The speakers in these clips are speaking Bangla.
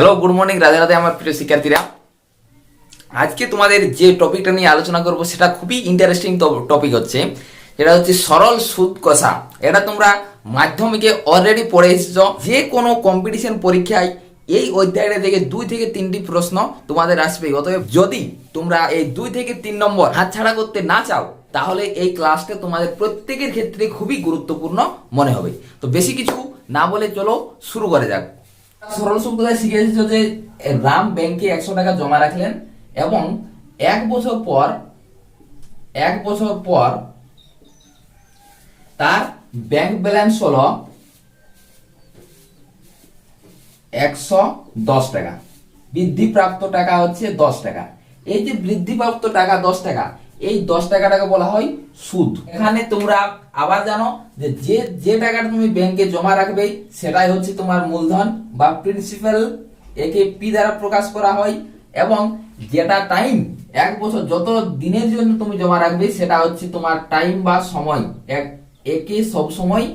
Hello good morning Radhe Radhe আমার প্রিয় শিক্ষার্থীরা। আজকে তোমাদের যে টপিকটা নিয়ে আলোচনা করব, সেটা খুবই ইন্টারেস্টিং টপিক হচ্ছে। যেটা হচ্ছে সরল সুদ কষা। এটা তোমরা মাধ্যমিকে অলরেডি পড়ে এসেছ। যে কোনো কম্পিটিশন পরীক্ষায় এই অধ্যায়টা থেকে দুই থেকে তিনটি প্রশ্ন তোমাদের আসবে। অতএব যদি তোমরা এই দুই থেকে তিন নম্বর হাতছাড়া করতে না চাও, তাহলে এই ক্লাসটা তোমাদের প্রত্যেকের ক্ষেত্রে খুবই গুরুত্বপূর্ণ মনে হবে। তো বেশি কিছু না বলে চলো শুরু করে যাক। সরল সুদ কোথায় শিখে এসেছ যে রাম ব্যাংকে একশো টাকা জমা রাখলেন এবং এক বছর পর, এক বছর পর তার ব্যাংক ব্যালেন্স হলো একশো দশ টাকা। বৃদ্ধিপ্রাপ্ত টাকা হচ্ছে দশ টাকা। এই যে বৃদ্ধিপ্রাপ্ত টাকা দশ টাকা এই দশ টাকাটাকে বলা হয় সুদ। এখানে তোমরা আবার জানো যে যে যে টাকাটা তুমি ব্যাংকে জমা রাখবে সেটাই হচ্ছে তোমার মূলধন বা প্রিন্সিপাল একে পি দ্বারা প্রকাশ করা হয় এবং যেটা টাইম এক বছর যত দিনের জন্য তুমি জমা রাখবে সেটা হচ্ছে তোমার টাইম বা সময়। এক একে সব সময়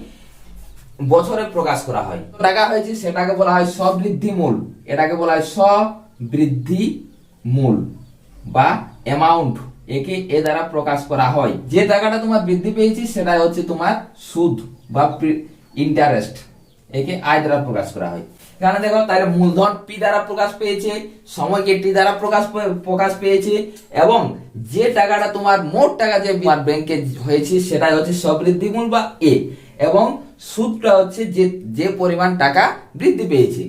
বছরে প্রকাশ করা হয়। টাকা হয়েছে সেটাকে বলা হয় সবৃদ্ধি মূল। এটাকে বলা হয় সবৃদ্ধি মূল বা অ্যামাউন্ট একে এ দ্বারা প্রকাশ করা হয়। যে টাকাটা তোমার বৃদ্ধি পেয়েছে সেটা হচ্ছে তোমার সুদ বা ইন্টারেস্ট একে আয় দ্বারা প্রকাশ করা হয়। এখানে দেখো, তাহলে মূলধন পি দ্বারা প্রকাশ পেয়েছে সময়কে টি দ্বারা প্রকাশ প্রকাশ পেয়েছে, এবং যে টাকাটা তোমার মোট টাকা যে তোমার ব্যাংকে হয়েছে, সেটাই হচ্ছে সবৃদ্ধি মূল বা এ, এবং সুদটা হচ্ছে যে যে পরিমাণ টাকা বৃদ্ধি পেয়েছে।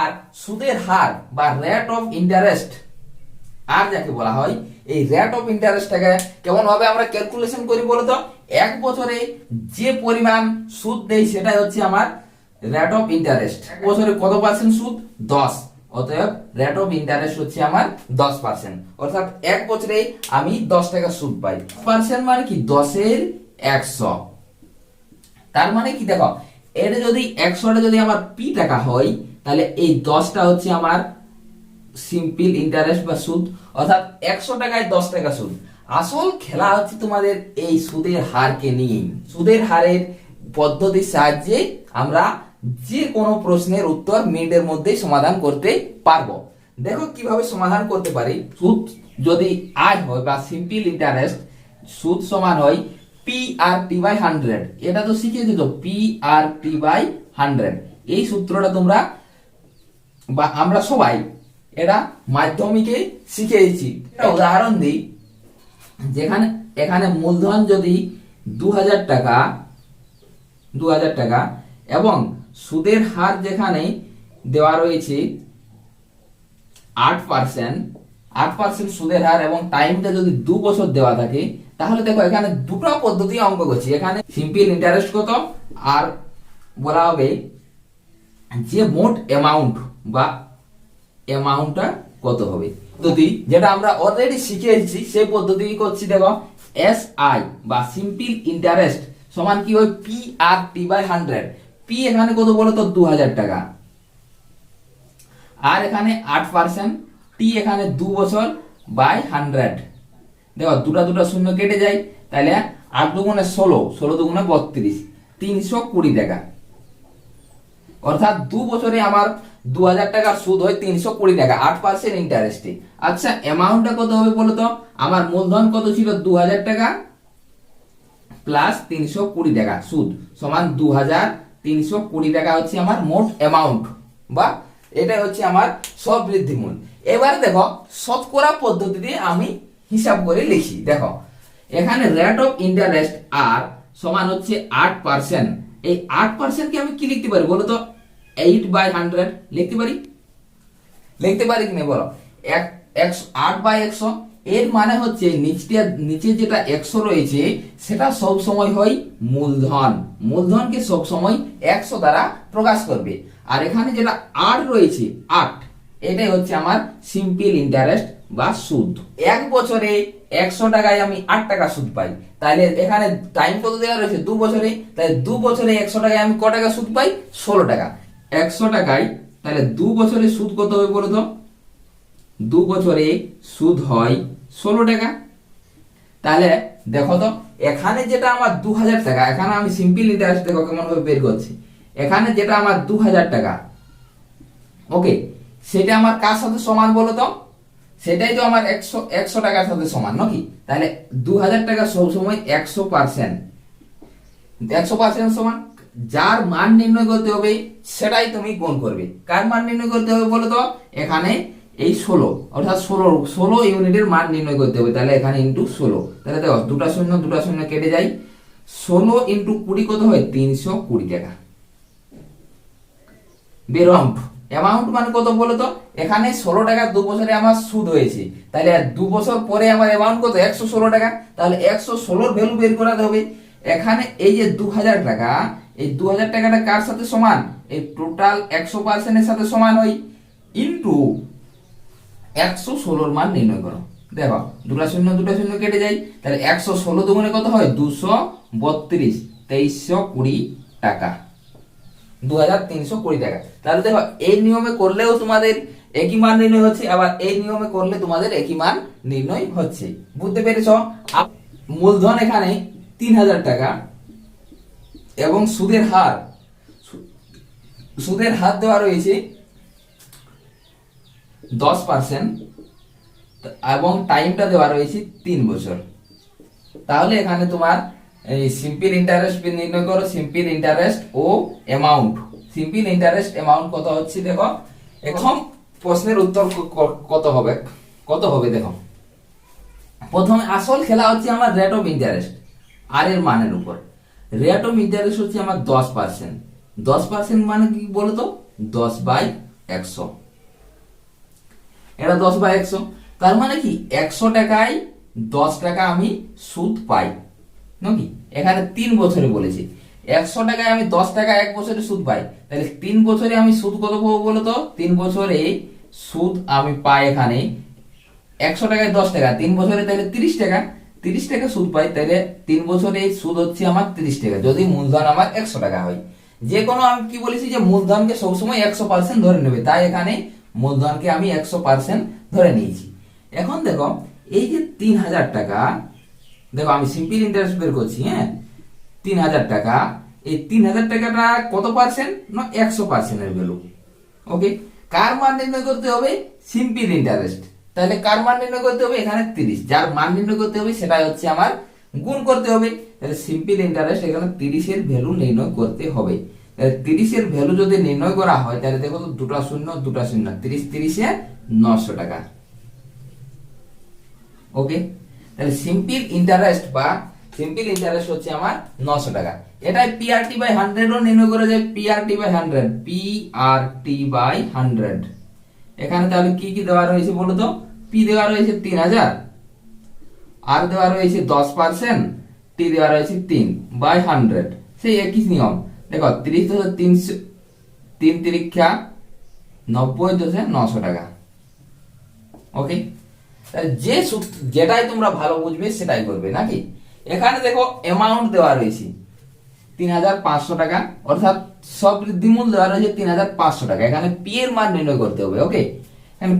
আর সুদের হার বা রেট অফ ইন্টারেস্ট আর যাকে বলা হয়, এই রেট অফ ইন্টারেস্টটাকে কেমন ভাবে আমরা ক্যালকুলেশন করি বলতো? এক বছরে যে পরিমাণ সুদ দেই, সেটাই হচ্ছে আমার রেট অফ ইন্টারেস্ট বছরে কত পার্সেন্ট সুদ? দশ। অতএব রেট অফ ইন্টারেস্ট হচ্ছে আমার দশ পার্সেন্ট অর্থাৎ এক বছরে আমি দশ টাকা সুদ পাই। পার্সেন্ট মানে কি? দশের একশো। তার মানে কি? দেখো এটা যদি একশোটা যদি আমার পি টাকা হয়, তাহলে এই দশটা হচ্ছে আমার সিম্পল ইন্টারেস্ট বা সুদ, অর্থাৎ একশো টাকায় দশ টাকা সুদ। আসল খেলা হচ্ছে তোমাদের এই সুদের হারকে নিয়ে সুদের হারের পদ্ধতির সাহায্যে আমরা যে কোনো প্রশ্নের উত্তর মিনিটের মধ্যেই সমাধান করতে পারব। দেখো কীভাবে সমাধান করতে পারি। সুদ যদি আয় হয় বা সিম্পল ইন্টারেস্ট সুদ সমান হয় P R T by hundred এটা তো শিখিয়েছে তো P R T by hundred এই সূত্রটা তোমরা বা আমরা সবাই এটা মাধ্যমিকে শিখেছি। উদাহরণ দিই। যেখানে, এখানে মূলধন যদি দু হাজার টাকা দু হাজার টাকা, এবং সুদের হার যেখানে দেওয়া রয়েছে আট পার্সেন্ট আট পার্সেন্ট সুদের হার এবং টাইমটা যদি দু বছর দেওয়া থাকে, তাহলে দেখো এখানে দুটো পদ্ধতি অঙ্ক করছি। এখানে সিম্পল ইন্টারেস্ট কত, আর বলা হবে যে মোট অ্যামাউন্ট বা অ্যামাউন্টটা কত হবে? পদ্ধতি যেটা আমরা অলরেডি শিখে এসেছি সেই পদ্ধতি করছি দেখো? এস আই বা সিম্পল ইন্টারেস্ট সমান কি হয়? P R T by hundred P এখানে কত বলো তো? দু হাজার টাকা। আর এখানে আট পার্সেন্ট টি এখানে দু বছর বাই হান্ড্রেড দেখো, দুটা দুটা শূন্য কেটে যায়, তাহলে আট দুগুণে ষোলো ষোলো দুগুণে বত্রিশ, তিনশো কুড়ি টাকা। অর্থাৎ দু বছরে আমার দু হাজার টাকার সুদ হয় তিনশো কুড়ি টাকা, আট পার্সেন্ট ইন্টারেস্টে আচ্ছা অ্যামাউন্টটা কত হবে বলো তো আমার মূলধন কত ছিল? দু হাজার টাকা প্লাস তিনশো কুড়ি টাকা সুদ সমান দু হাজার তিনশো কুড়ি টাকা হচ্ছে আমার মোট অ্যামাউন্ট বা এটা হচ্ছে আমার সব মূল এবার দেখো, শতকরা পদ্ধতিতে আমি হিসাব করে লিখি। দেখো, এখানে রেট অফ ইন্টারেস্ট আর সমান হচ্ছে আট পার্সেন্ট এই আট পার্সেন্টকে আমি কি লিখতে পারি বলো তো এইট বাই হান্ড্রেড লিখতে পারি? লিখতে পারি কি না, বলো? এক একশো আট বাই একশো, এর মানে হচ্ছে নিচটা নিচে যেটা একশো রয়েছে, সেটা সব সময় হয় মূলধন। মূলধনকে সব সময় একশো দ্বারা প্রকাশ করবে। আর এখানে যেটা আট রয়েছে, আট, এটাই হচ্ছে আমার সিম্পল ইন্টারেস্ট বা সুদ। এক বছরে একশো টাকায় আমি আট টাকা সুদ পাই। তাহলে এখানে টাইম কত দেওয়া রয়েছে? দু বছরে। তাহলে দু বছরে একশো টাকায় আমি ক টাকা সুদ পাই? ষোলো টাকা। একশো টাকায় তাহলে দু বছরে সুদ কত হবে বলো তো? দু বছরে সুদ হয় ষোলো টাকা। তাহলে দেখো তো, এখানে যেটা আমার দু হাজার টাকা, এখানে আমি সিম্পল ইন্টারেস্ট দেখো কেমন ভাবে বের করছি। এখানে যেটা আমার দু হাজার টাকা ওকে সেটা আমার কার সাথে সমান বলো তো? সেটাই তো আমার একশো একশো টাকার সাথে সমান, নাকি? তাহলে দু হাজার টাকা সবসময় একশো পার্সেন্ট একশো পার্সেন্ট সমান? যার মান নির্ণয় করতে হবে, সেটাই তুমি গুণ করবে। কার মান নির্ণয় করতে হবে বলো তো? এখানে এই ষোলো, অর্থাৎ ষোলো ষোলো ইউনিটের মান নির্ণয় করতে হবে, তাহলে এখানে ইন্টু ষোলো। তাহলে দেখো, দুটা শূন্য দুটা শূন্য কেটে যায়। ষোলো ইন্টু কুড়ি কত হয়? তিনশো কুড়ি টাকা। বেরম্প অ্যামাউন্ট মানে কত বলো তো? এখানে ষোলো টাকা দু বছরে আমার সুদ হয়েছে। তাহলে দু বছর পরে আমার অ্যামাউন্ট কত? একশো ষোলো টাকা। তাহলে একশো ষোলোর ভ্যালু বের করাতে হবে। এখানে এই যে দু হাজার টাকা এই দু হাজার টাকাটা কার সাথে সমান? এই টোটাল একশো পার্সেন্টের সাথে সমান হয় ইন্টু একশো ষোলোর মান নির্ণয় করো। দেখো দুটা শূন্য দুটা শূন্য কেটে যায় তাহলে একশো ষোলো দুগুণে কত হয়? দুশো বত্রিশ, তেইশশো কুড়ি টাকা। দু হাজার তিনশো কুড়ি টাকা। তাহলে দেখো, এই নিয়মে করলেও তোমাদের একই মান নির্ণয় হচ্ছে, আবার এই নিয়মে করলে তোমাদের একই মান নির্ণয় হচ্ছে। বুঝতে পেরেছ? মূলধন এখানে তিন হাজার টাকা এবং সুদের হার। সুদের হার দেওয়া রয়েছে দশ পার্সেন্ট এবং টাইমটা দেওয়া রয়েছে তিন বছর। তাহলে এখানে তোমার এই সিম্পল ইন্টারেস্ট নির্ণয় করো সিম্পল ইন্টারেস্ট ও অ্যামাউন্ট সিম্পল ইন্টারেস্ট অ্যামাউন্ট কত হচ্ছে দেখো? এখন প্রশ্নের উত্তর কত হবে? কত হবে দেখো? প্রথমে আসল খেলা হচ্ছে আমার রেট অফ ইন্টারেস্ট আর এর মানের উপর। রেট অফ ইন্টারেস্ট হচ্ছে আমার দশ পার্সেন্ট দশ পার্সেন্ট মানে কি বলতো? দশ বাই একশো। এটা দশ বাই একশো। তার মানে কি, একশো টাকায় দশ টাকা আমি সুদ পাই। নাকি এখানে তিন বছরে বলেছি। একশো টাকায় আমি দশ টাকা, এক বছরে সুদ পাই। তাহলে তিন বছরে আমি সুদ কত পাবো বলতো? তিন বছরে সুদ আমি পাই এখানে। একশো টাকায় দশ টাকা, তিন বছরে তাহলে তিরিশ টাকা। তিরিশ টাকা সুদ পাই তাহলে তিন বছরে এই সুদ হচ্ছে আমার তিরিশ টাকা, যদি মূলধন আমার একশো টাকা হয়। যে কোনো আমি কি বলেছি যে মূলধনকে সবসময় একশো পার্সেন্ট ধরে নেবে, তাই এখানে মূলধনকে আমি একশো পার্সেন্ট ধরে নিয়েছি। এখন দেখো, এই যে তিন হাজার টাকা, দেখো আমি সিম্পল ইন্টারেস্ট বের করছি হ্যাঁ? তিন হাজার টাকা, এই তিন হাজার টাকাটা কত পার্সেন্ট? না, একশো পার্সেন্টের ভ্যালু ওকে কার মান নির্ণয় করতে হবে? সিম্পল ইন্টারেস্ট তাহলে কার মান নির্ণয় করতে হবে? এখানে তিরিশ। যার মান নির্ণয় করতে হবে, সেটাই হচ্ছে আমার গুণ করতে হবে। তাহলে সিম্পল ইন্টারেস্ট এখানে তিরিশের ভ্যালু নির্ণয় করতে হবে। তিরিশের ভ্যালু যদি নির্ণয় করা হয়, তাহলে দেখো তো দুটা শূন্য দুটা শূন্য। তিরিশ তিরিশে নশো টাকা। ওকে? তাহলে সিম্পল ইন্টারেস্ট বা সিম্পল ইন্টারেস্ট হচ্ছে আমার নশো টাকা। এটাই পিআরটি বাই হান্ড্রেডও নির্ণয় করা যায়। PRT by hundred PRT by hundred এখানে তাহলে কি কি দেওয়া রয়েছে বলো তো? পি দেওয়া রয়েছে তিন হাজার। আর দেওয়া রয়েছে দশ পার্সেন্ট টি দেওয়া রয়েছে তিন বাই হান্ড্রেড সেই একই নিয়ম। দেখো, তিরিশ দশে তিনশো তিন তিরিক্ষা নব্বই দশে নশো টাকা। ওকে যে সূত্র যেটাই তোমরা ভালো বুঝবে, সেটাই করবে, নাকি? এখানে দেখো অ্যামাউন্ট দেওয়া রয়েছে তিন হাজার পাঁচশো টাকা, অর্থাৎ সব বৃদ্ধিমূল দেওয়া রয়েছে তিন হাজার পাঁচশো টাকা। এখানে পি এর মান নির্ণয় করতে হবে ওকে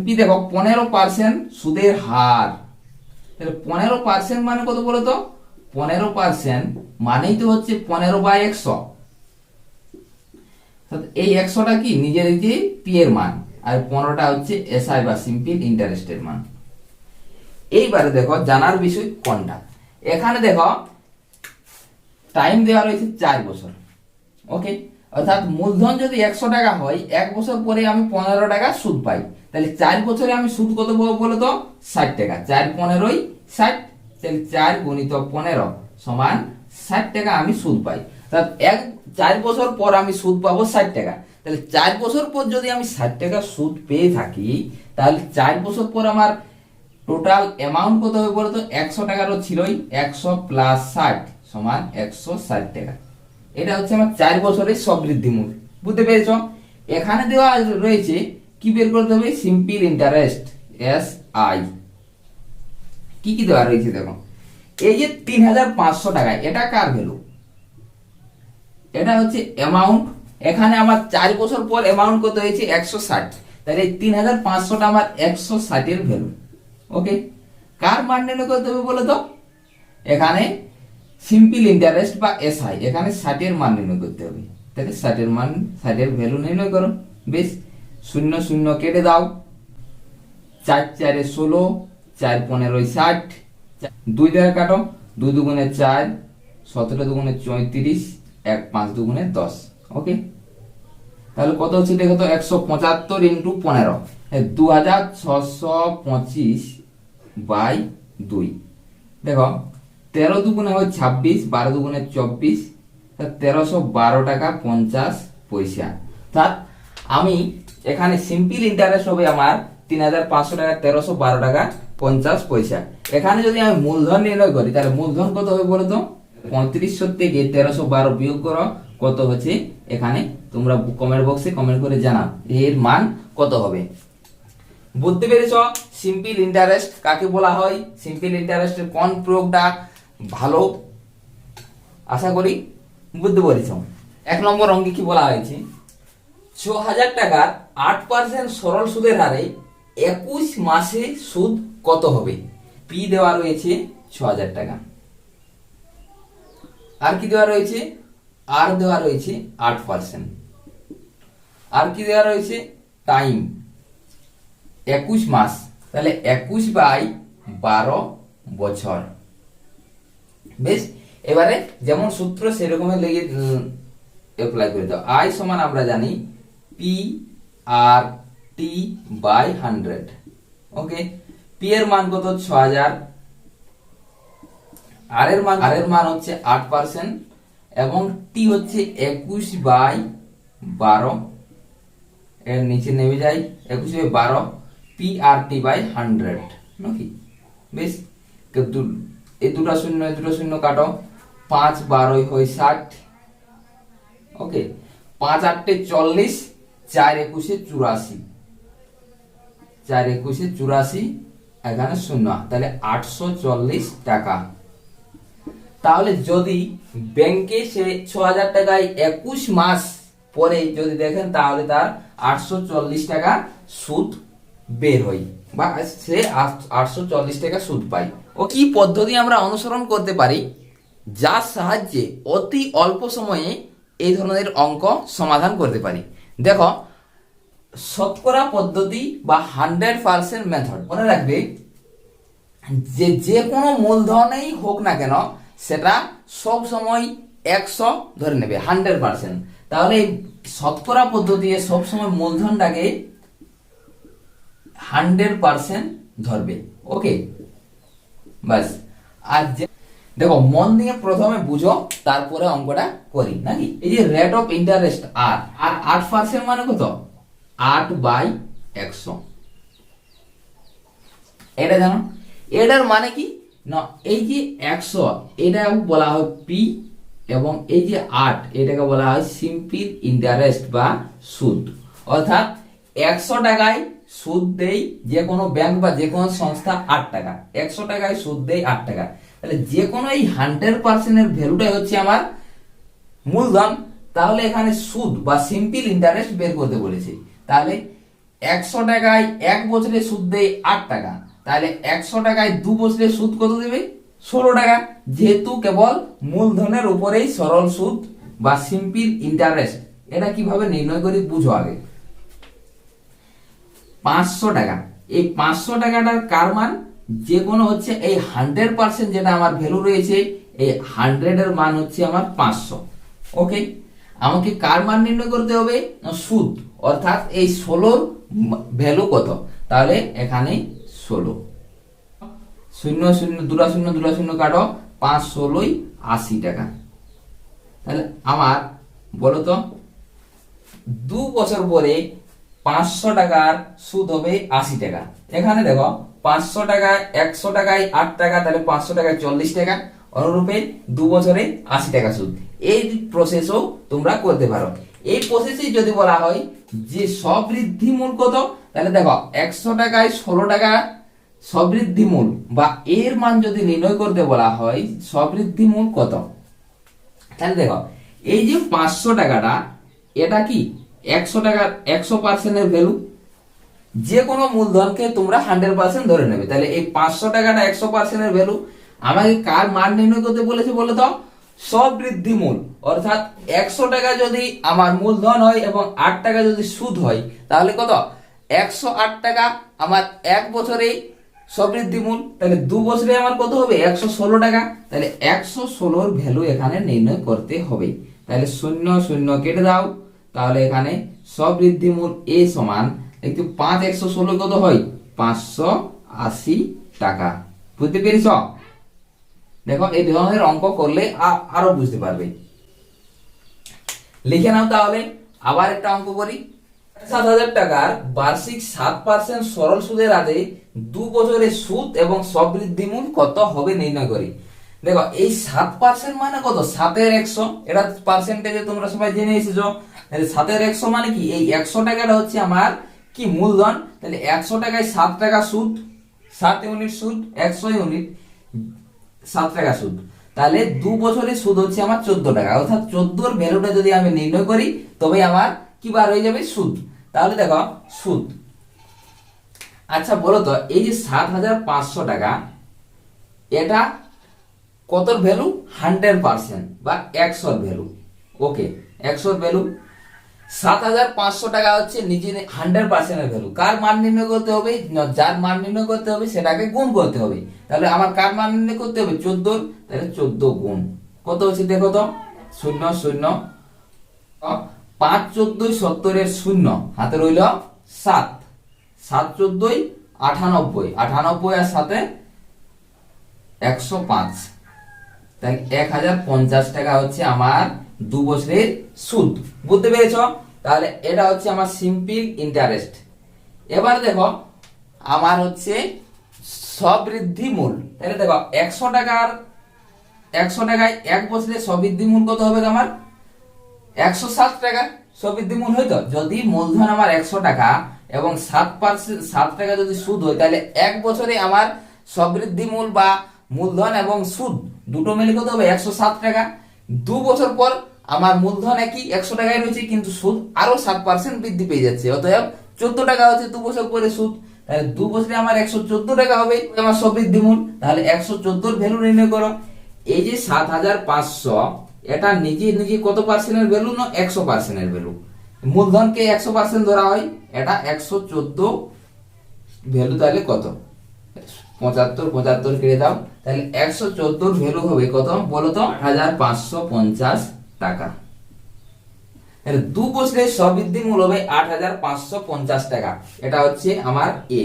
পি দেখো, পনেরো পার্সেন্ট সুদের হার। তাহলে পনেরো পার্সেন্ট মানে কত বলো তো? পনেরো পার্সেন্ট মানেই তো হচ্ছে পনেরো বাই একশো। এই একশোটা কি? নিজের পি এর মান। আর পনেরোটা হচ্ছে এসআই বা সিম্পল ইন্টারেস্টের মান। এইবারে দেখো, জানার বিষয় কোনটা এখানে দেখো টাইম দেওয়া রয়েছে চার বছর। ওকে অর্থাৎ মূলধন যদি একশো টাকা হয়, এক বছর পরে আমি পনেরো টাকা সুদ পাই। তাহলে চার বছরে আমি সুদ কত পাবো বলো তো? ষাট টাকা। চার পনেরোই ষাট, তাহলে চার গুণিত পনেরো সমান ষাট টাকা আমি সুদ পাই। অর্থাৎ এক, চার বছর পর আমি সুদ পাবো ষাট টাকা। তাহলে চার বছর পর যদি আমি ষাট টাকা সুদ পেয়ে থাকি, তাহলে চার বছর পর আমার টোটাল অ্যামাউন্ট কত হবে বলতো একশো টাকারও ছিলই, একশো প্লাস ষাট সমান একশো ষাট টাকা। এটা হচ্ছে আমার চার বছরের সমৃদ্ধি মূল বুঝতে পেরেছ? এখানে দেওয়া রয়েছে কি বের করতে হবে? সিম্পল ইন্টারেস্ট এস আই কি কি দেওয়া রয়েছে দেখো? এই যে তিন হাজার পাঁচশো টাকা, এটা কার ভ্যালু এটা হচ্ছে অ্যামাউন্ট এখানে আমার চার বছর পর অ্যামাউন্ট কত হয়েছে? একশো ষাট। তাহলে তিন হাজার পাঁচশোটা আমার একশো ষাটের ভ্যালু ওকে কার মান নির্ণয় করতে হবে বলো তো এখানে সিম্পল ইন্টারেস্ট বা এসআই এখানে ষাটের মান নির্ণয় করতে হবে। তাহলে ষাটের মান, ষাটের ভ্যালু নির্ণয় করো। বেশ। শূন্য শূন্য কেটে দাও। চার চারে ষোলো, চার পনেরোই ষাট দুই দ্বারা কাটো, দুই দুগুণে চার, সতেরো দুগুণে চৌত্রিশ, এক পাঁচ দুগুণে দশ। ওকে? তাহলে কত হচ্ছে দেখো তো? একশো পঁচাত্তর ইন্টু পনেরো। দু হাজার ছশো পঁচিশ বাই দুই। দেখো, তেরো দুগুণে হয় ছাব্বিশ, বারো দুগুণে চব্বিশ তেরোশো বারো টাকা পঞ্চাশ পয়সা। অর্থাৎ আমি এখানে সিম্পল ইন্টারেস্ট হবে আমার তিন হাজার পাঁচশো টাকা, তেরোশো বারো টাকা, পঞ্চাশ পয়সা। এখানে যদি আমি মূলধন নির্ণয় করি, তাহলে মূলধন কত হবে বলো তো? পঁয়ত্রিশশো থেকে তেরোশো বারো বিয়োগ করো, কত হচ্ছে? এখানে তোমরা কমেন্ট বক্সে কমেন্ট করে জানাও, এর মান কত হবে। বুঝতে পেরেছ? সিম্পল ইন্টারেস্ট কাকে বলা হয়? সিম্পল ইন্টারেস্টের কোন প্রয়োগটা ভালো? আশা করি বুঝতে পেরেছ। এক নম্বর অঙ্কে কি বলা হয়েছে? ছ হাজার টাকার আট পার্সেন্ট সরল সুদের হারে একুশ মাসে সুদ কত হবে? পি দেওয়া রয়েছে ছ হাজার টাকা। আর কি দেওয়া রয়েছে? আর দেওয়া রয়েছে আট পার্সেন্ট। আর কি দেওয়া রয়েছে? টাইম। একুশ মাস। তাহলে একুশ বাই বারো বছর। বেশ, এবারে যেমন সূত্র সেরকমই লেগে অ্যাপ্লাই করে দাও। আই সমান আমরা জানি, P R T by hundred okay P এর মান কত? ছ হাজার। আর এর মান আর এর মান হচ্ছে আট পার্সেন্ট এবং টি হচ্ছে একুশ বাই বারো। এর নিচে নেমে যাই একুশ বাই বারো P R T by hundred নাকি? বেশ। এই দুটো শূন্য, এই দুটো শূন্য কাটো। পাঁচ বারোই হয় ষাট। ওকে পাঁচ আটটে চল্লিশ চার একুশে চুরাশি। চার একুশে চুরাশি, এখানে শূন্য। তাহলে আটশো চল্লিশ টাকা। তাহলে যদি ব্যাংকে সে ছ হাজার টাকায় একুশ মাস পরে যদি দেখেন, তাহলে তার আটশো চল্লিশ টাকা সুদ বের হয় বা সে আটশো চল্লিশ টাকা সুদ পায়। ও কি পদ্ধতি আমরা অনুসরণ করতে পারি? যার সাহায্যে অতি অল্প সময়ে এই ধরনের অঙ্ক সমাধান করতে পারি। দেখো, শতকরা পদ্ধতি বা হান্ড্রেড পার্সেন্ট মেথড মনে রাখবে যে যে কোনো মূলধনেই হোক না কেন, সেটা সব সময় একশো ধরে নেবে হান্ড্রেড পার্সেন্ট তাহলে এই শতকরা পদ্ধতি সব সময় মূলধনটাকে হান্ড্রেড পার্সেন্ট ধরবে ওকে বাস আর যে দেখো, মন দিয়ে প্রথমে বুঝো, তারপরে অঙ্কটা করি, নাকি? এই যে রেট অফ ইন্টারেস্ট আর আর আট পার্সেন্ট মানে কত? আট বাই একশো। এটা জানো? এটার মানে কি? না, এই যে একশো এটা বলা হয় পি এবং এই যে আট, এটাকে বলা হয় সিম্পল ইন্টারেস্ট বা সুদ। অর্থাৎ একশো টাকায় সুদ দেই যে কোনো ব্যাংক বা যে কোনো সংস্থা আট টাকা। একশো টাকায় সুদ দেই আট টাকা। তাহলে যে কোনো এই হান্ড্রেড পার্সেন্টের ভ্যালুটাই হচ্ছে আমার মূলধন। তাহলে এখানে সুদ বা সিম্পল ইন্টারেস্ট বের করতে বলেছে। তাহলে একশো টাকায় এক বছরে সুদ দেয় আট টাকা। তাহলে একশো টাকায় দু বছরে সুদ কত দেবে? ষোলো টাকা। যেহেতু কেবল মূলধনের উপরেই সরল সুদ বা সিম্পল ইন্টারেস্ট। এটা কীভাবে নির্ণয় করি বুঝো আগে। পাঁচশো টাকা। এই পাঁচশো টাকাটার কার মান? যে কোনো হচ্ছে এই হান্ড্রেড পার্সেন্ট যেটা আমার ভ্যালু রয়েছে, এই হান্ড্রেড এর মান হচ্ছে আমার পাঁচশো। ওকে আমাকে কার মান নির্ণয় করতে হবে? সুদ। অর্থাৎ এই ষোলোর ভ্যালু কত? তাহলে এখানে ষোলো। শূন্য শূন্য দুটা শূন্য দুটা শূন্য কাটো, পাঁচ ষোলোই আশি টাকা। তাহলে আমার, বলো তো, দু বছর পরে পাঁচশো টাকার সুদ হবে আশি টাকা। এখানে দেখো পাঁচশো টাকা একশো টাকায়, আট টাকা, তাহলে পাঁচশো টাকায় চল্লিশ টাকা। অনুরূপে দু বছরে আশি টাকা সুদ। এই প্রসেসও তোমরা করতে পারো। এই প্রসেসে যদি বলা হয় যে সবৃদ্ধি মূল কত? তাহলে দেখো, একশো টাকায় ষোলো টাকা সবৃদ্ধি মূল বা এর মান যদি নির্ণয় করতে বলা হয় সবৃদ্ধি মূল কত? তাহলে দেখো, এই যে পাঁচশো টাকাটা, এটা কি? একশো টাকার একশো পার্সেন্টের ভ্যালু যে কোনো মূলধনকে তোমরা হান্ড্রেড পার্সেন্ট ধরে নেবে। তাহলে এই পাঁচশো টাকাটা একশো পার্সেন্টের ভ্যালু আমাকে কার মান নির্ণয় করতে বলেছে বলে তো সবৃদ্ধি মূল। অর্থাৎ একশো টাকা যদি আমার মূলধন হয় এবং আট টাকা যদি সুদ হয়, তাহলে কত? একশো আট টাকা আমার এক বছরে সবৃদ্ধি মূল। তাহলে দু বছরে আমার কত হবে? একশো ষোলো টাকা। তাহলে একশো ষোলোর ভ্যালু এখানে নির্ণয় করতে হবে। তাহলে শূন্য শূন্য কেটে দাও। তাহলে এখানে সবৃদ্ধি মূল এ সমান একটু পাঁচ একশো ষোলো কত হয়? পাঁচশো আশি টাকা। বুঝতে পেরেছ? দেখো, এই ধরনের অঙ্ক করলে আরও বুঝতে পারবে। লিখে নাও তাহলে, আবার একটা অঙ্ক করি। সাত হাজার টাকার বার্ষিক সাত পার্সেন্ট সরল সুদের হারে দু বছরের সুদ এবং সবৃদ্ধি মূল কত হবে নির্ণয় করি। দেখো, এই সাত পার্সেন্ট মানে কত? সাতের একশো। এটা পার্সেন্টেজে তোমরা সবাই জেনে এসেছ। সাতের একশো মানে কি? এই একশো টাকাটা হচ্ছে আমার কি মূলধন? তাহলে একশো টাকায় সাত টাকা সুদ, সাত ইউনিট সুদ, একশো ইউনিট সাত টাকা সুদ। তাহলে দু বছরের সুদ হচ্ছে আমার চোদ্দ টাকা। অর্থাৎ চোদ্দোর ভ্যালুটা যদি আমি নির্ণয় করি তবে আমার কি বার হয়ে যাবে? সুদ। তাহলে দেখো, সুদ। আচ্ছা বলো তো, এই যে সাত হাজার পাঁচশো টাকা, এটা কত ভ্যালু? হান্ড্রেড পার্সেন্ট বা একশোর ভ্যালু। ওকে, একশোর ভ্যালু সাত হাজার পাঁচশো টাকা হচ্ছে নিজে হান্ড্রেড পার্সেন্টের ভ্যালু কার মান নির্ণয় করতে হবে? যার মান নির্ণয় করতে হবে, সেটাকে গুণ করতে হবে। তাহলে আমার কার মান নির্ণয় করতে হবে? চোদ্দ তাহলে চোদ্দ গুণ। কত হচ্ছে দেখো তো? শূন্য শূন্য। পাঁচ, চোদ্দই সত্তরের শূন্য। হাতে রইল সাত। সাত, চোদ্দই আটানব্বই। আটানব্বই আর সাথে একশো পাঁচ। তাই এক হাজার পঞ্চাশ টাকা হচ্ছে আমার দু বছরের সুদ। বুঝতে পেরেছ? তাহলে এটা হচ্ছে আমার সিম্পল ইন্টারেস্ট এবার দেখো, আমার হচ্ছে সবৃদ্ধি মূল। তাহলে দেখো, একশো টাকার, একশো টাকায় এক বছরের সবৃদ্ধি মূল কত হবে আমার একশো সাত টাকা সবৃদ্ধি মূল হইতো যদি মূলধন আমার একশো টাকা এবং সাত পার্সেন্ট সাত টাকা যদি সুদ হয়, তাহলে এক বছরে আমার সবৃদ্ধি মূল বা মূলধন এবং সুদ দুটো মিলে কত হবে? একশো সাত টাকা। দু বছর পর আমার মূলধন একই একশো টাকায় রয়েছে, কিন্তু সুদ আরও সাত পার্সেন্ট বৃদ্ধি পেয়ে যাচ্ছে। অতএব চোদ্দ টাকা হচ্ছে দু বছর পরে সুদ, তাহলে দু বছরে আমার একশো চোদ্দ টাকা হবে আমার সবৃদ্ধি মূল, তাহলে একশো চোদ্দোর ভ্যালু নির্ণয় করো। এই যে সাত হাজার পাঁচশো, এটা নিজে নিজে কত পার্সেন্টের ভ্যালু না একশো পার্সেন্টের ভ্যালু মূলধনকে একশো পার্সেন্ট ধরা হয়, এটা একশো চোদ্দ ভ্যালু তাহলে কত? পঁচাত্তর পঁচাত্তর কেটে দাও, তাহলে একশো চোদ্দোর ভ্যালু হবে কত? বলো তো হাজার পাঁচশো পঞ্চাশ টাকা। দু বছরের সবৃদ্ধি মূল হবে আট হাজার পাঁচশো পঞ্চাশ টাকা। এটা হচ্ছে আমার এ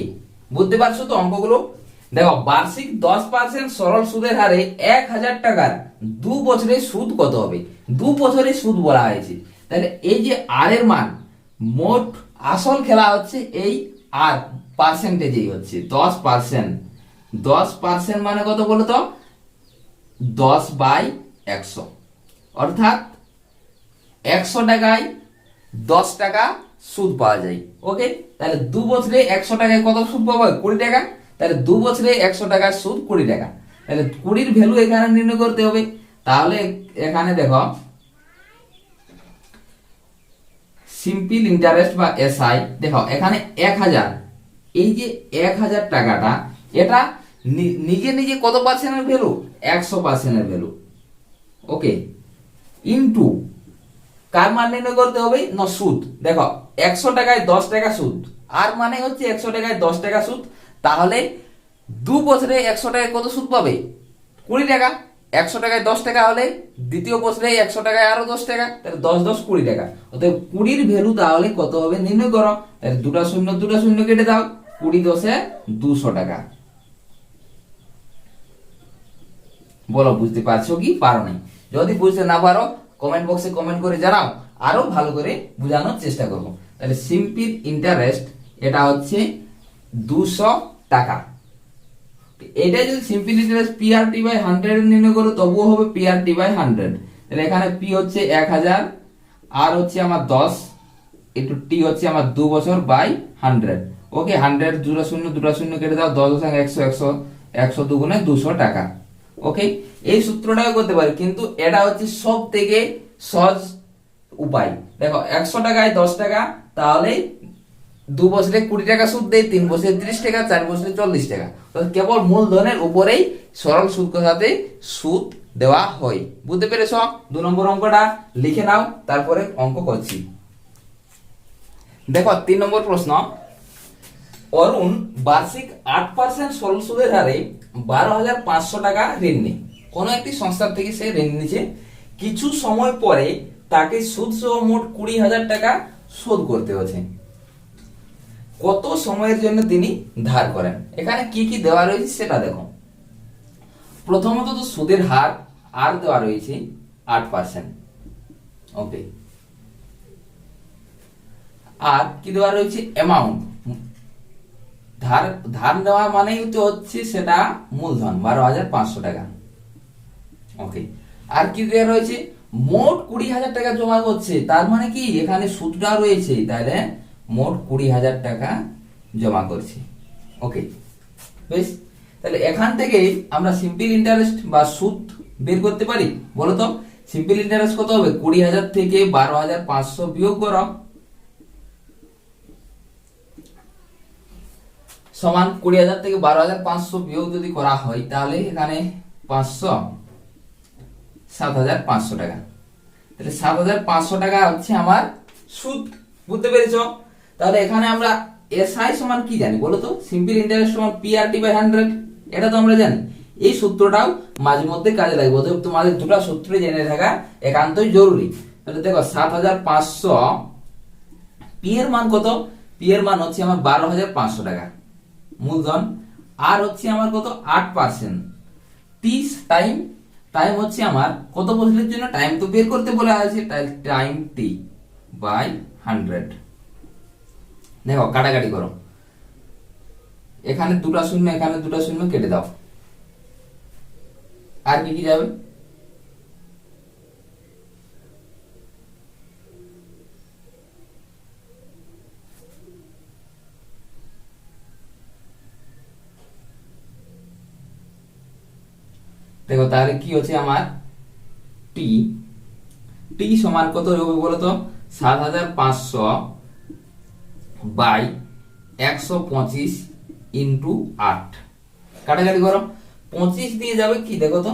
বুঝতে পারছ তো অঙ্কগুলো? দেখো, বার্ষিক দশ পার্সেন্ট সরল সুদের হারে এক হাজার টাকার দু বছরে সুদ কত হবে? দু বছরে সুদ বলা হয়েছে। তাহলে এই যে আর এর মান, মোট আসল খেলা হচ্ছে এই আর পার্সেন্টেজেই হচ্ছে, দশ পার্সেন্ট দশ পার্সেন্ট মানে কত বলো তো? দশ বাই একশো। অর্থাৎ একশো টাকায় দশ টাকা সুদ পাওয়া যায়। ওকে তাহলে দু বছরে একশো টাকায় কত সুদ পাবো? কুড়ি টাকা। তাহলে দু বছরে একশো টাকার সুদ কুড়ি টাকা। তাহলে কুড়ির ভ্যালু এখানে নির্ণয় করতে হবে। তাহলে এখানে দেখো সিম্পল ইন্টারেস্ট বা এসআই দেখো, এখানে এক হাজার। এই যে এক হাজার টাকাটা, এটা নিজে নিজে কত পার্সেন্টের ভ্যালু একশো পার্সেন্টের ভ্যালু ওকে ইন্টু কার মান নির্ণয় করতে হবে? না সুদ। দেখো, একশো টাকায় দশ টাকা সুদ। আর মানে হচ্ছে একশো টাকায় দশ টাকা সুদ। তাহলে দু বছরে একশো টাকায় কত সুদ পাবে? কুড়ি টাকা। একশো টাকায় দশ টাকা হলে দ্বিতীয় বছরে একশো টাকায় আরও দশ টাকা। তাহলে দশ দশ, কুড়ি টাকা। অতএব কুড়ির ভ্যালু তাহলে কত হবে? নির্ণয় করো। তাহলে দুটা শূন্য দুটা শূন্য কেটে দাও। কুড়ি দশে দুশো টাকা। বলো, বুঝতে পারছ কি? পারো নাই। যদি বুঝতে না পারো কমেন্ট বক্সে কমেন্ট করে জানাও, আরও ভালো করে বোঝানোর চেষ্টা করব। তাহলে সিম্পির ইন্টারেস্ট এটা হচ্ছে দুশো টাকা। এটা যদি simple interest PRT by hundred নির্ণয় করো, তবুও হবে পিআরটি বাই হান্ড্রেড তাহলে এখানে পি হচ্ছে এক হাজার, আর হচ্ছে আমার দশ, একটু টি হচ্ছে আমার দু বছর বাই হান্ড্রেড ওকে হান্ড্রেড দুটো শূন্য দুটো শূন্য কেটে দাও, দশ দশ একশো একশো একশো দুগুণে দুশো টাকা। ওকে এই সূত্রটাও করতে পারি, কিন্তু এটা হচ্ছে সব থেকে সহজ উপায়। দেখো, একশো টাকায় দশ টাকা, তাহলে দু বছরে কুড়ি টাকা সুদ দেয়, তিন বছরে ত্রিশ টাকা, চার বছরে চল্লিশ টাকা। কেবল মূলধনের উপরেই সরল সুদ কথাতে সুদ দেওয়া হয়। বুঝতে পেরেছ? দু নম্বর অঙ্কটা লিখে নাও, তারপরে অঙ্ক করছি। দেখো, তিন নম্বর প্রশ্ন। অরুণ বার্ষিক আট পার্সেন্ট সরল সুদের হারে বারো হাজার পাঁচশো টাকা ঋণ নেই। কোনো একটি সংস্থার থেকে সে ঋণ নিচ্ছে কিছু সময় পরে তাকে সুদ সহ মোট কুড়ি হাজার টাকা শোধ করতে হচ্ছে কত সময়ের জন্য তিনি ধার করেন? এখানে কি কি দেওয়া রয়েছে সেটা দেখো। প্রথমত তো সুদের হার, আর দেওয়া রয়েছে আট পার্সেন্ট ওকে আর কি দেওয়া রয়েছে? অ্যামাউন্ট ধার ধার দেওয়া মানেই তো হচ্ছে সেটা মূলধন, বারো হাজার পাঁচশো টাকা। ওকে আর কি দেওয়া রয়েছে? মোট কুড়ি হাজার টাকা জমা করছে তার মানে কি? এখানে সুদটা রয়েছে তাহলে মোট কুড়ি হাজার টাকা জমা করছে। ওকে বেশ? তাহলে এখান থেকে আমরা সিম্পল ইন্টারেস্ট বা সুদ বের করতে পারি। বলো তো সিম্পল ইন্টারেস্ট কত হবে? কুড়ি হাজার থেকে বারো হাজার পাঁচশো বিয়োগ করো। সমান কুড়ি হাজার থেকে বারো হাজার পাঁচশো বিয়োগ যদি করা হয়, তাহলে এখানে পাঁচশো সাত হাজার পাঁচশো টাকা। তাহলে সাত হাজার পাঁচশো টাকা হচ্ছে আমার সুদ, বুঝতে পেরেছ? তাহলে এখানে আমরা এসআই সমান কি জানি, বলো তো? সিম্পল ইন্টারেস্ট সমান পিআরটি বাই হান্ড্রেড এটা তো আমরা জানি। এই সূত্রটাও মাঝে মধ্যে কাজে লাগবে অতএব তোমাদের দুটো সূত্র জেনে থাকা একান্তই জরুরি। তাহলে দেখো, সাত হাজার পাঁচশো পি এর মান কত? পি এর মান হচ্ছে আমার বারো হাজার পাঁচশো টাকা। মূলধন, আর হচ্ছে আমার কত? আট পার্সেন্ট টি টাইম টাইম হচ্ছে আমার কত বছরের জন্য? টাইম তো বের করতে বলা আছে টাইম টি বাই হান্ড্রেড দেখো, কাটাকাটি করো। এখানে দুটা শূন্য, এখানে দুটা শূন্য কেটে দাও। আর কি কি যাবে? দেখো তাহলে কি হচ্ছে আমার টি টি সমান কত হবে বলো তো? সাত হাজার পাঁচশো বাই একশো পঁচিশ ইন্টু আট। কাটাকাটি করো। পঁচিশ দিয়ে যাবে কি? দেখো তো।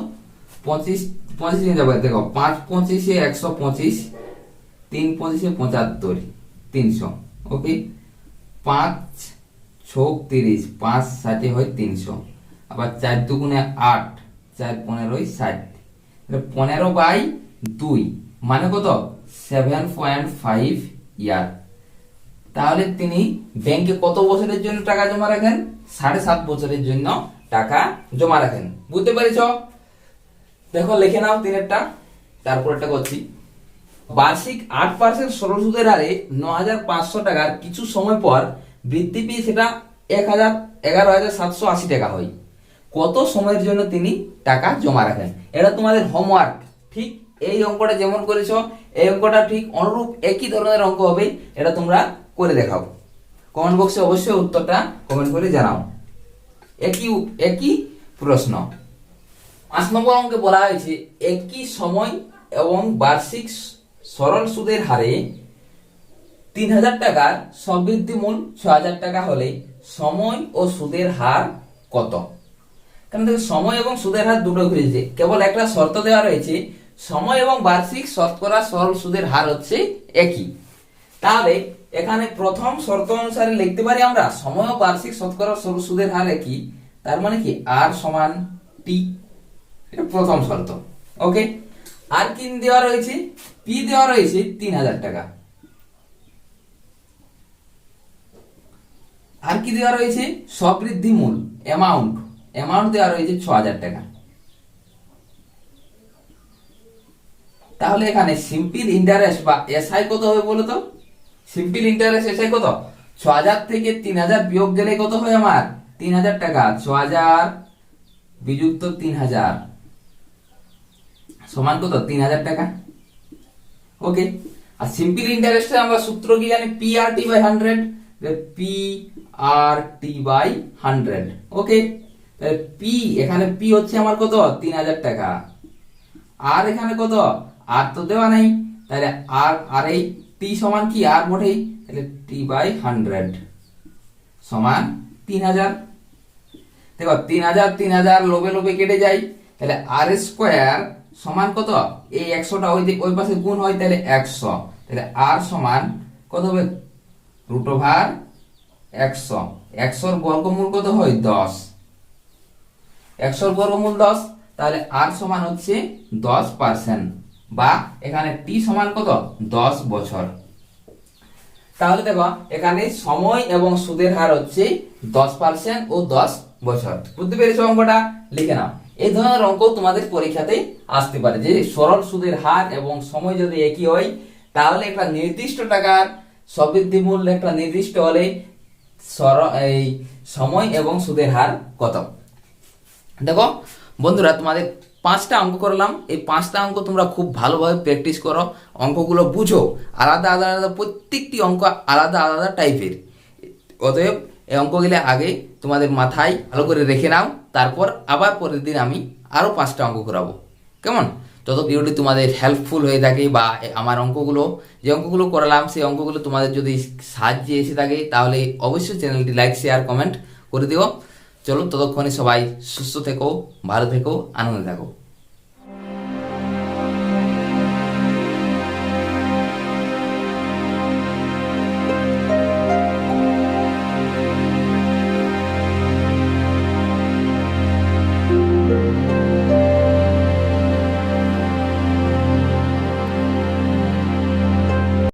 পঁচিশ পঁচিশ দিয়ে যাবে। দেখো, পাঁচ পঁচিশে একশো পঁচিশ, তিন পঁচিশে পঁচাত্তর, তিনশো। ওকে? পাঁচ ছোক তিরিশ, পাঁচ ষাটে হয় তিনশো। আবার চার দুগুণে আট চার পনেরোই ষাট। পনেরো বাই দুই মানে কত? Seven point five year. তাহলে তিনি ব্যাংকে কত বছরের জন্য টাকা জমা রাখেন? সাড়ে সাত বছরের জন্য টাকা জমা রাখেন। বুঝতে পেরেছ? দেখো, লিখে নাও তিনেরটা। তারপরটা করছি। বার্ষিক আট পার্সেন্ট সরল সুদের হারে ন হাজার পাঁচশো টাকার কিছু সময় পর বৃদ্ধি পেয়ে সেটা এক হাজার এগারো হাজার সাতশো আশি টাকা হয়। কত সময়ের জন্য তিনি টাকা জমা রাখেন? এটা তোমাদের হোমওয়ার্ক ঠিক এই অঙ্কটা যেমন করেছ, এই অঙ্কটা ঠিক অনুরূপ একই ধরনের অঙ্ক হবে, এটা তোমরা করে দেখাও। কমেন্ট বক্সে অবশ্যই উত্তরটা কমেন্ট করে জানাও। একই একই প্রশ্ন। পাঁচ নম্বর অঙ্কে বলা হয়েছে, একই সময় এবং বার্ষিক সরল সুদের হারে তিন হাজার টাকার সমৃদ্ধি মূল ছ হাজার টাকা হলে সময় ও সুদের হার কত? কারণ সময় এবং সুদের হার দুটো ঘুরেছে। কেবল একটা শর্ত দেওয়া রয়েছে, সময় এবং বার্ষিক শতকরা সরল সুদের হার হচ্ছে একই। তাহলে এখানে প্রথম শর্ত অনুসারে লিখতে পারি আমরা, সময় বার্ষিক শতকরা সরল সুদের হার একই, তার মানে কি? আর সমান টি। প্রথম শর্ত। ওকে? আর কি দেওয়া রয়েছে, পি দেওয়া রয়েছে তিন হাজার টাকা। আর কি দেওয়া রয়েছে? সবৃদ্ধি মূল অ্যামাউন্ট অ্যামাউন্ট দেওয়া রয়েছে ছ হাজার টাকা। তাহলে এখানে সিম্পল ইন্টারেস্ট বা এসআই কত হবে বলো তো? সিম্পল ইন্টারেস্ট এসআই কত? ছ হাজার থেকে তিন হাজার বিয়োগ গেলে কত হয় আমার? তিন হাজার টাকা। ছ হাজার বিযুক্ত তিন হাজার সমান কত? তিন হাজার টাকা। ওকে আর সিম্পল ইন্টারেস্টে আমরা সূত্র কি জানি? P R T by hundred P R T by hundred okay P এখানে পি হচ্ছে আমার কত? তিন হাজার টাকা। আর এখানে কত? আর তো দেওয়া নেই। তাহলে আর আর এই টি সমান কি? আর বটেই তাহলে টি বাই হান্ড্রেড সমান তিন হাজার দেখো তিন হাজার তিন হাজার লোবে লোবে কেটে যায়। তাহলে আর স্কোয়ার সমান কত? এই একশোটা ওই ওই পাশে গুণ হয়, তাহলে একশো। তাহলে আর সমান কত হবে? রুট ওভার একশো। একশোর বর্গমূল কত হয়? দশ। একশোর বর্গমূল দশ, তাহলে আর সমান হচ্ছে দশ পার্সেন্ট বা এখানে টি সমান কত? দশ বছর। তাহলে দেখো, এখানে সময় এবং সুদের হার হচ্ছে দশ পার্সেন্ট ও দশ বছর। বুঝতে পেরেছ অঙ্কটা? লিখে নাও। এই ধরনের অঙ্ক তোমাদের পরীক্ষাতে আসতে পারে। যে সরল সুদের হার এবং সময় যদি একই হয়, তাহলে একটা নির্দিষ্ট টাকার সবৃদ্ধি মূল্য একটা নির্দিষ্ট হলে এই সময় এবং সুদের হার কত? দেখো, বন্ধুরা, তোমাদের পাঁচটা অঙ্ক করলাম। এই পাঁচটা অঙ্ক তোমরা খুব ভালোভাবে প্র্যাকটিস করো, অঙ্কগুলো বুঝো। আলাদা আলাদা আলাদা প্রত্যেকটি অঙ্ক আলাদা আলাদা টাইপের অতএব এই অঙ্কগুলো আগে তোমাদের মাথায় ভালো করে রেখে নাও। তারপর আবার পরের দিন আমি আরও পাঁচটা অঙ্ক করাবো। কেমন? যত ভিডিওটি তোমাদের হেল্পফুল হয়ে থাকে বা আমার অঙ্কগুলো, যে অঙ্কগুলো করালাম, সেই অঙ্কগুলো তোমাদের যদি সাহায্যে এসে থাকে, তাহলে অবশ্যই চ্যানেলটি লাইক শেয়ার কমেন্ট করে দিও। চলো ততক্ষণে সবাই সুস্থ থেকো ভালো থেকো আনন্দে থাকো।